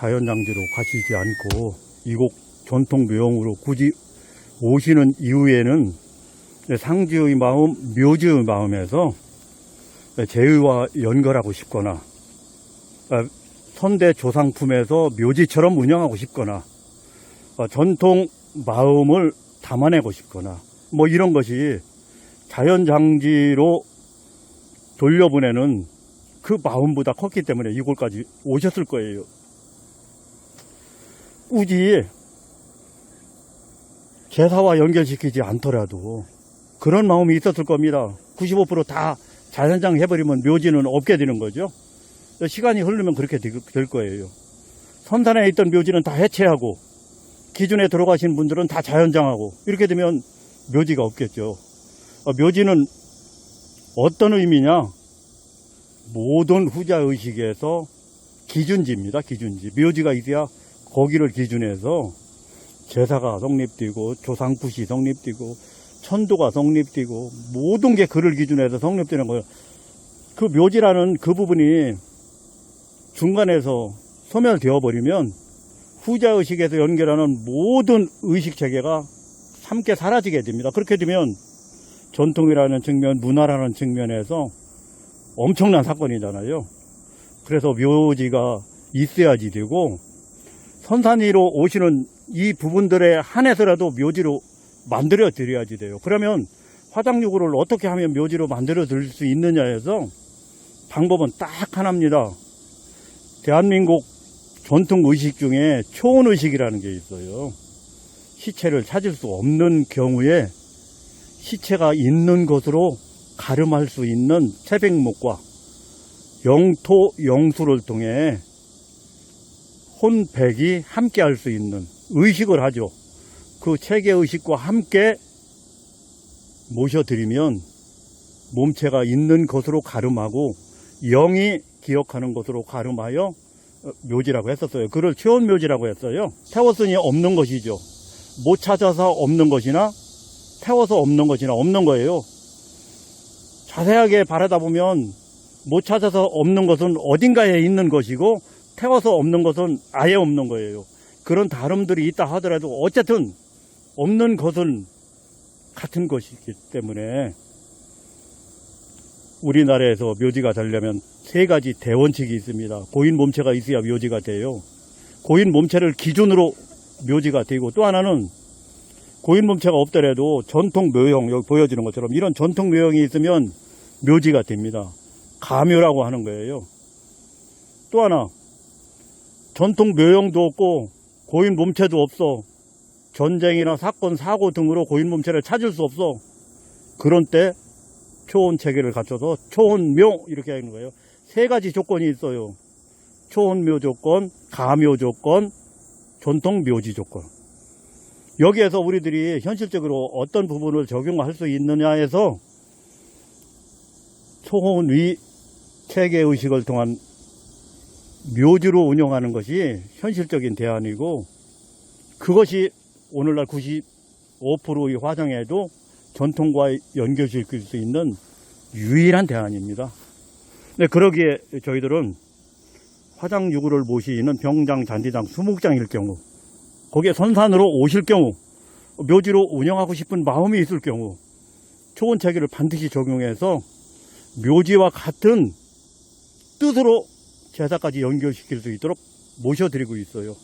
자연장지로 가시지 않고 이곳 전통 묘용으로 굳이 오시는 이후에는 상주의 마음, 묘지의 마음에서 제의와 연결하고 싶거나 아, 선대 조상품에서 묘지처럼 운영하고 싶거나 어, 전통 마음을 담아내고 싶거나 뭐 이런 것이 자연장지로 돌려보내는 그 마음보다 컸기 때문에 이곳까지 오셨을 거예요. 굳이 제사와 연결시키지 않더라도 그런 마음이 있었을 겁니다. 95%다 자연장 해버리면 묘지는 없게 되는 거죠. 시간이 흐르면 그렇게 되- 될 거예요. 선산에 있던 묘지는 다 해체하고 기준에 들어가신 분들은 다 자연장하고 이렇게 되면 묘지가 없겠죠. 어, 묘지는 어떤 의미냐? 모든 후자 의식에서 기준지입니다. 기준지. 묘지가 있어야 거기를 기준해서 제사가 성립되고 조상굿이 성립되고 천도가 성립되고 모든 게 그를 기준해서 성립되는 거예요. 그 묘지라는 그 부분이 중간에서 소멸되어 버리면 후자 의식에서 연결하는 모든 의식 체계가 함께 사라지게 됩니다. 그렇게 되면 전통이라는 측면, 문화라는 측면에서 엄청난 사건이잖아요. 그래서 묘지가 있어야지 되고 선산 위로 오시는 이 부분들에 한해서라도 묘지로 만들어 드려야지 돼요. 그러면 화장유구를 어떻게 하면 묘지로 만들어 드릴 수 있느냐에서 방법은 딱 하나입니다. 대한민국 전통 의식 중에 초원 의식이라는 게 있어요. 시체를 찾을 수 없는 경우에 시체가 있는 곳으로 가름할 수 있는 채백목과 영토 영수를 통해 혼백이 함께 할 수 있는 의식을 하죠. 그 체계 의식과 함께 모셔드리면 몸체가 있는 곳으로 가름하고 영이 기억하는 곳으로 가름하여 어, 묘지라고 했었어요. 그를 최원 묘지라고 했어요. 태웠으니 없는 것이죠. 못 찾아서 없는 것이나 태워서 없는 것이나 없는 거예요. 자세하게 바라다 보면 못 찾아서 없는 것은 어딘가에 있는 것이고 태워서 없는 것은 아예 없는 거예요. 그런 다름들이 있다 하더라도 어쨌든 없는 것은 같은 것이기 때문에 우리나라에서 묘지가 되려면 세 가지 대원칙이 있습니다. 고인 몸체가 있어야 묘지가 돼요. 고인 몸체를 기준으로 묘지가 되고 또 하나는 고인 몸체가 없더라도 전통 묘형 여기 보여지는 것처럼 이런 전통 묘형이 있으면 묘지가 됩니다. 가묘라고 하는 거예요. 또 하나 전통 묘형도 없고 고인 몸체도 없어. 전쟁이나 사건, 사고 등으로 고인 몸체를 찾을 수 없어. 그런 때 초혼 체계를 갖춰서 초혼묘 이렇게 하는 거예요. 세 가지 조건이 있어요. 초혼묘 조건, 가묘 조건, 전통 묘지 조건. 여기에서 우리들이 현실적으로 어떤 부분을 적용할 수 있느냐에서 초혼위 체계 의식을 통한 묘지로 운영하는 것이 현실적인 대안이고 그것이 오늘날 95%의 화정에도 전통과 연결시킬 수 있는 유일한 대안입니다. 네, 그러기에 저희들은 화장 유구를 모시는 병장, 잔디장, 수목장일 경우 거기에 선산으로 오실 경우 묘지로 운영하고 싶은 마음이 있을 경우 초원 체계를 반드시 적용해서 묘지와 같은 뜻으로 제사까지 연결시킬 수 있도록 모셔드리고 있어요.